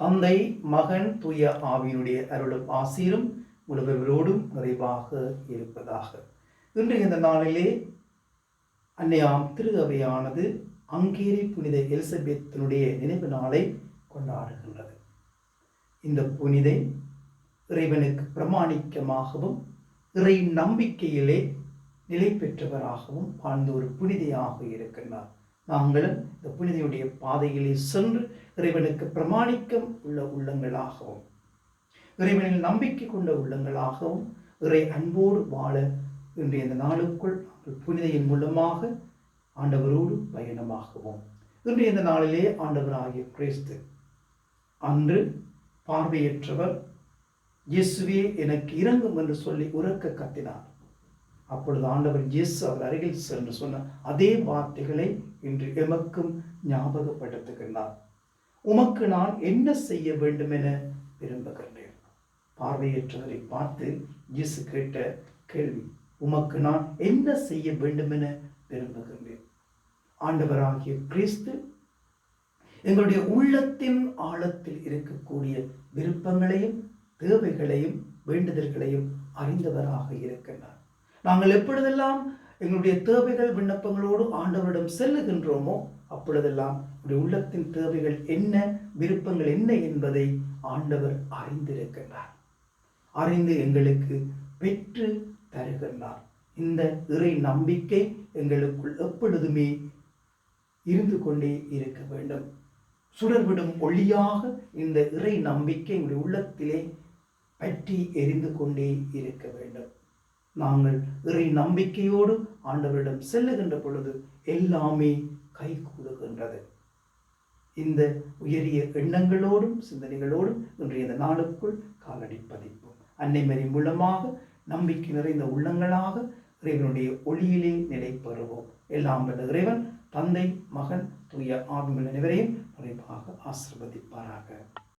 தந்தை மகன் தூய ஆவியினுடைய அருளும் ஆசீரும் உலகவரோடும் நிறைவாக இருப்பதாக. இன்று இந்த நாளிலே அன்னையாம் திரு அவையானது அங்கேரி புனித எலிசபெத்தினுடைய நினைவு நாளை கொண்டாடுகின்றது. இந்த புனிதை இறைவனுக்கு பிரமாணிக்கமாகவும் இறை நம்பிக்கையிலே நிலை பெற்றவராகவும் வாழ்ந்த ஒரு புனிதையாக இருக்கின்றார். நாங்களும் இந்த புனிதையுடைய பாதையிலே சென்று இறைவனுக்கு பிரமாணிக்கம் உள்ள உள்ளங்களாகவும் இறைவனில் நம்பிக்கை கொண்ட உள்ளங்களாகவும் இறை அன்போடு வாழ இன்றைய இந்த நாளுக்குள் நாங்கள் புனிதையின் மூலமாக ஆண்டவரோடு பயணமாகவும். இன்றைய இந்த நாளிலே ஆண்டவராகிய கிறிஸ்து அன்று பார்வையற்றவர் இயேசுவே எனக்கு இறங்கும் என்று சொல்லி உறக்க கத்தினார். அப்பொழுது ஆண்டவர் இயேசு அவர் அருகில் சென்று சொன்ன அதே வார்த்தைகளை இன்று எமக்கும் ஞாபகப்படுத்துகின்றார். உமக்கு நான் என்ன செய்ய வேண்டும் என விரும்புகின்றேன்? பார்வையற்றவரை பார்த்து இயேசு கேட்ட கேள்வி உமக்கு நான் என்ன செய்ய வேண்டும் என விரும்புகின்றேன்? ஆண்டவராகிய கிறிஸ்து எங்களுடைய உள்ளத்தின் ஆழத்தில் இருக்கக்கூடிய விருப்பங்களையும் தேவைகளையும் வேண்டுதல்களையும் அறிந்தவராக இருக்கின்றார். நாங்கள் எப்பொழுதெல்லாம் எங்களுடைய தேவைகள் விண்ணப்பங்களோடு ஆண்டவரிடம் செல்லுகின்றோமோ அப்பொழுதெல்லாம் உடைய உள்ளத்தின் தேவைகள் என்ன விருப்பங்கள் என்ன என்பதை ஆண்டவர் அறிந்திருக்கின்றார் அறிந்து எங்களுக்கு பெற்று தருகின்றார். இந்த இறை நம்பிக்கை எங்களுக்குள் எப்பொழுதுமே இருந்து கொண்டே இருக்க வேண்டும். சுடர்விடும் ஒளியாக இந்த இறை நம்பிக்கை எங்களுடைய உள்ளத்திலே பற்றி எரிந்து கொண்டே இருக்க வேண்டும். நாங்கள் இறை நம்பிக்கையோடு ஆண்டவரிடம் செல்லுகின்ற பொழுது எல்லாமே கைகூடுகின்றது. இந்த உயரிய எண்ணங்களோடும் சிந்தனைகளோடும் இன்றைய இந்த நாளுக்குள் காலடி பதிப்போம். அன்னை மூலமாக நம்பிக்கை நிறைந்த உள்ளங்களாக இறைவனுடைய ஒளியிலே நிலை பெறுவோம். எல்லாம் வல்ல இறைவன் தந்தை மகன் தூய ஆவிகள் அனைவரையும் நிறைவாக ஆசிர்வதிப்பாராக.